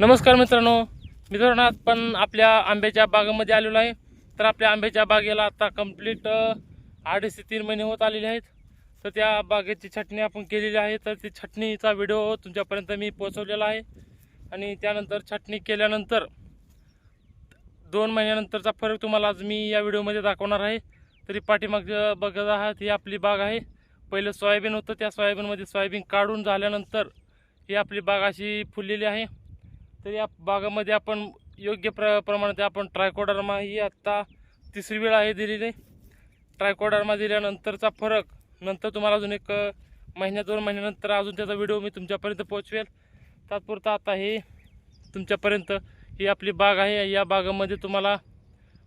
नमस्कार मित्रांनो मित्रांनो पण आपल्या आंब्याच्या बागेमध्ये आलेलो आहे. तर आपल्या आंब्याच्या बागेला आता कंप्लीट अडीच ते तीन महिने होत आलेले आहेत. तर त्या बागेची छटणी आपण केलेली आहे. तर ती छटणीचा व्हिडिओ तुमच्यापर्यंत मी पोचवलेला आहे. आणि त्यानंतर छटणी केल्यानंतर दोन महिन्यानंतरचा फरक तुम्हाला आज मी या व्हिडिओमध्ये दाखवणार आहे. तरी पाठीमागच्या बघत आहात ही आपली बाग आहे. पहिलं सोयाबीन होतं. त्या सोयाबीनमध्ये सोयाबीन काढून झाल्यानंतर ही आपली बाग अशी फुललेली आहे. तर या बागामध्ये आपण योग्य प्र प्रमाणात आपण ट्रायकोडर्मा ही आत्ता तिसरी वेळ आहे दिलेली. ट्रायकोडर्मा दिल्यानंतरचा फरक नंतर तुम्हाला अजून एक महिन्या दोन महिन्यानंतर अजून त्याचा व्हिडिओ मी तुमच्यापर्यंत पोहोचवेल. तात्पुरता आता हे तुमच्यापर्यंत ही आपली बाग आहे. या बागामध्ये तुम्हाला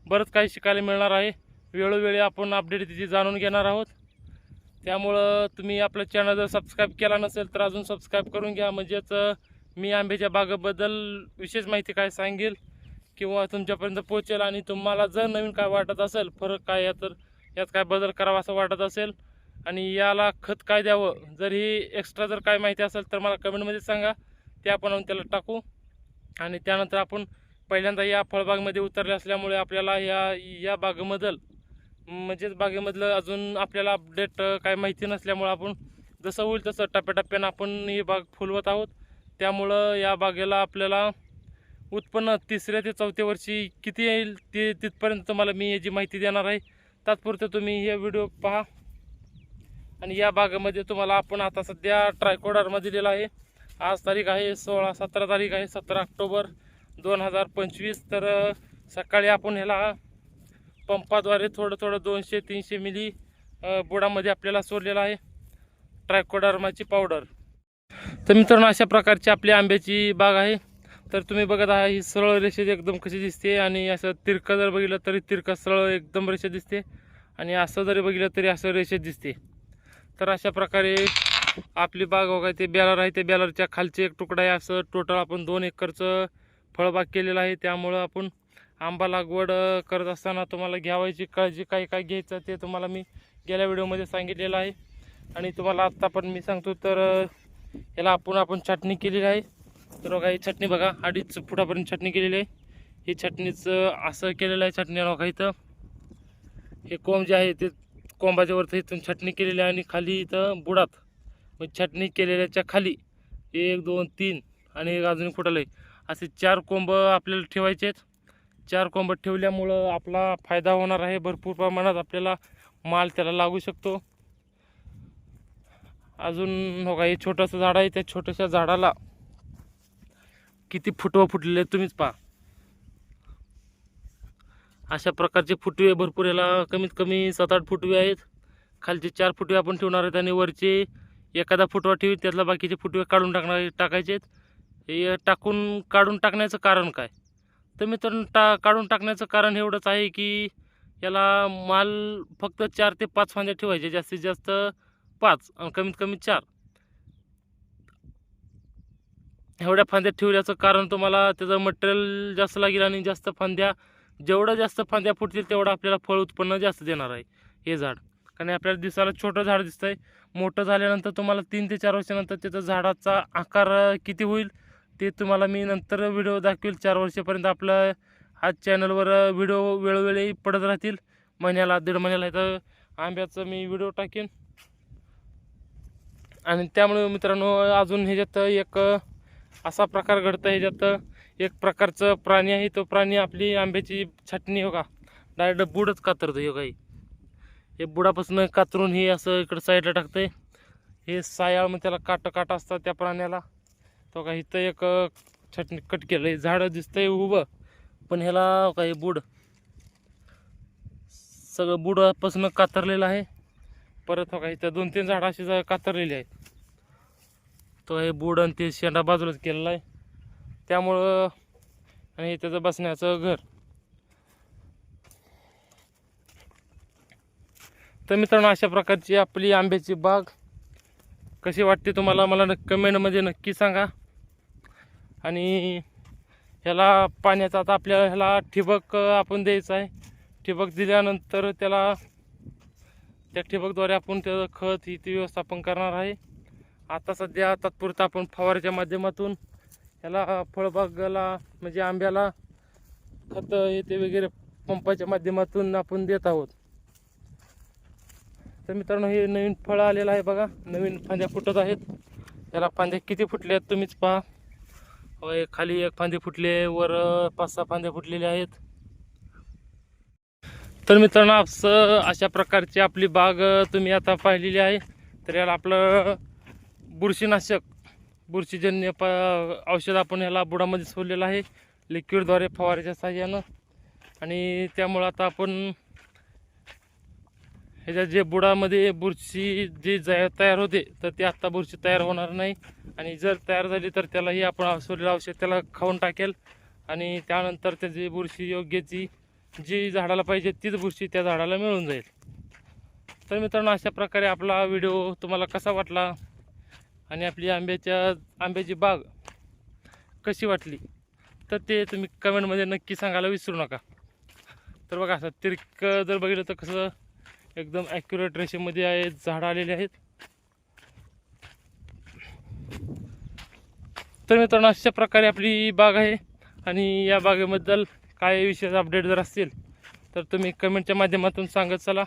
बरंच काही शिकायला मिळणार आहे. वेळोवेळी आपण अपडेट तिची जाणून घेणार आहोत. त्यामुळं तुम्ही आपलं चॅनल जर सबस्क्राईब केला नसेल तर अजून सबस्क्राईब करून घ्या. म्हणजेच मी आंब्याच्या बागेबद्दल विशेष माहिती काय सांगेल? किंवा तुमच्यापर्यंत पोहोचेल आणि तुम्हाला जर नवीन काय वाटत असेल फरक काय या तर यात काय बदल करावा असं वाटत असेल? आणि याला खत काय द्यावं? जर ही एक्स्ट्रा जर काय माहिती असेल तर मला कमेंटमध्ये सांगा. ते आपण आणून त्याला टाकू. आणि त्यानंतर आपण पहिल्यांदा या फळबागमध्ये उतरले असल्यामुळे आपल्याला या या बागेमधल म्हणजेच बागेमधलं अजून आपल्याला अपडेट काय माहिती नसल्यामुळं आपण जसं होईल तसं टप्प्याटप्प्यानं आपण ही बाग फुलवत आहोत. त्यामुळं या बागेला आपल्याला उत्पन्न तिसऱ्या ते चौथ्या वर्षी किती येईल ते तिथपर्यंत तुम्हाला मी याची माहिती देणार आहे. तात्पुरतं तुम्ही हे व्हिडिओ पहा. आणि या बागेमध्ये तुम्हाला आपण आता सध्या ट्रायकोडर्मा दिलेला आहे. आज तारीख आहे सोळा सतरा तारीख आहे सतरा ऑक्टोबर दोन हजार पंचवीस. तर सकाळी आपण ह्याला पंपाद्वारे थोडं थोडं दोनशे तीनशे मिली बुडामध्ये आपल्याला सोडलेलं आहे. ट्रायकोडर्माची पावडर. तर मित्रांनो अशा प्रकारची आपली आंब्याची बाग आहे. तर तुम्ही बघत आहात ही सरळ रेषेत एकदम कशी दिसते आणि असं तिरकं जर बघितलं तरी तिरकं सरळ एकदम रेषेत दिसते आणि असं जरी बघितलं तरी असं रेषेत दिसते. तर अशा प्रकारे आपली बाग बघा ते बॅलर आहे ते बॅलरच्या खालचे एक तुकडा आहे. असं टोटल आपण दोन एकरचं फळबाग केलेलं आहे. त्यामुळं आपण आंबा लागवड करत असताना तुम्हाला घ्यावायची काळजी काय काय घ्यायचं ते तुम्हाला मी गेल्या व्हिडिओमध्ये सांगितलेलं आहे. आणि तुम्हाला आत्ता पण मी सांगतो तर याला आपण आपण चटणी केलेली आहे. तर बघा ही चटणी बघा अडीच फुटापर्यंत चटणी केलेली आहे. ही चटणीचं असं केलेलं आहे चटणी बघा इथं. हे कोंब जे आहे ते कोंबाच्या वरती इथून चटणी केलेली आहे आणि खाली इथं बुडात. मग चटणी केलेल्याच्या खाली एक दोन तीन आणि एक अजून फुटाला. आहे असे चार कोंब आपल्याला ठेवायचे आहेत. चार कोंब ठेवल्यामुळं आपला फायदा होणार आहे. भरपूर प्रमाणात आपल्याला माल त्याला लागू शकतो. अजून बघा का हे छोटंसं झाड आहे त्या छोट्याशा झाडाला किती फुटवा फुटलेले तुम्हीच पहा. अशा प्रकारचे फुटवे भरपूर याला कमीत कमी सात आठ फुटवे आहेत. खालचे चार फुटवे आपण ठेवणार आहेत आणि वरचे एखादा फुटवा ठेवी त्यातला बाकीचे फुटवे काढून टाकणार टाकायचे आहेत. हे टाकून काढून टाकण्याचं कारण काय? तर मित्रांनो टा काढून टाकण्याचं कारण एवढंच आहे की याला माल फक्त चार ते पाच फांद्या ठेवायचे जास्तीत जास्त पाच आणि कमीत कमी चार. एवढ्या फांद्या ठेवल्याचं कारण तुम्हाला त्याचं मटेरियल जास्त लागेल आणि जास्त फांद्या जेवढं जास्त फांद्या फुटतील तेवढं आपल्याला फळ उत्पन्न जास्त देणार आहे हे झाड. कारण आपल्याला दिसायला छोटं झाड दिसतंय. मोठं झाल्यानंतर तुम्हाला तीन ते चार वर्षानंतर त्याचा झाडाचा आकार किती होईल ते तुम्हाला मी नंतर व्हिडिओ दाखवेल. चार वर्षापर्यंत आपलं हा चॅनलवर व्हिडिओ वेळोवेळी पडत राहतील. महिन्याला दीड महिन्याला. इथं आंब्याचं मी व्हिडिओ टाकेन. आणि त्यामुळे मित्रांनो अजून ह्याच्यात एक असा प्रकार घडतं ह्याच्यात एक प्रकारचं प्राणी आहे तो प्राणी आपली आंब्याची छटणी हो का? डायरेक्ट बुडच कातरतो हो काही. हे बुडापासून कातरून हे असं इकडं साईडला टाकतंय. हे सायाळ मग त्याला काट काट असतात त्या प्राण्याला. तो का इथं एक छटणी कट केलं आहे झाडं दिसतंय उभं पण ह्याला हो काही हे बुड. सगळं बुडापासून कातरलेलं आहे. परत हो का इथं दोन तीन झाडं अशी कातरलेली आहेत. तो हे बुड आणि ते शेंडा बाजूलाच केलेला आहे. त्यामुळं आणि त्याचं बसण्याचं घर. तर मित्रांनो अशा प्रकारची आपली आंब्याची बाग कशी वाटते तुम्हाला मला नक्की कमेंटमध्ये नक्की सांगा. आणि ह्याला पाण्याचा आता आपल्या ह्याला ठिबक आपण द्यायचं आहे. ठिबक दिल्यानंतर त्याला त्या ठिबकद्वारे आपण त्याचं खत ही ती व्यवस्थापन करणार आहे. आता सध्या तात्पुरता आपण फवारच्या माध्यमातून ह्याला फळबागाला म्हणजे आंब्याला खतं हे ते वगैरे पंपाच्या माध्यमातून आपण देत आहोत. तर मित्रांनो हे नवीन फळं आलेलं आहे बघा. नवीन फांद्या फुटत आहेत. याला फांद्या किती फुटल्या आहेत तुम्हीच पहा. खाली एक फांदे फुटले वर पाच सहा फांद्या फुटलेल्या आहेत. तर मित्रांनो असं अशा प्रकारची आपली बाग तुम्ही आता पाहिलेली आहे. तर याला आपलं बुरशीनाशक बुरशीजन्य प औषध आपण याला बुडामध्ये सोडलेलं आहे. लिक्विडद्वारे फवाऱ्याच्या साह्यानं आणि त्यामुळं आता आपण ह्याच्या जे बुडामध्ये बुरशी जे जया तयार होते तर ती आत्ता बुरशी तयार होणार नाही. आणि जर तयार झाली तर त्यालाही आपण सोडलेलं औषध त्याला खाऊन टाकेल. आणि त्यानंतर त्याची बुरशी योग्य ती जी झाडाला पाहिजे तीच बुरशी त्या झाडाला मिळून जाईल. तर मित्रांनो अशा प्रकारे आपला व्हिडिओ तुम्हाला कसा वाटला आणि आपली आंब्याच्या आंब्याची बाग कशी वाटली तर ते तुम्ही कमेंटमध्ये नक्की सांगायला विसरू नका. तर बघा असं तिरक जर बघितलं तर कसं एकदम ॲक्युरेट रेशीमध्ये आहे झाडं आलेली आहेत. तर मित्रांनो अशा प्रकारे आपली बाग आहे आणि या बागेबद्दल काय विशेष अपडेट जर असतील तर तुम्ही कमेंटच्या माध्यमातून सांगत चला.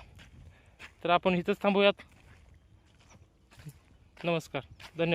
तर आपण इथंच थांबूयात. नमस्कार. धन्यवाद.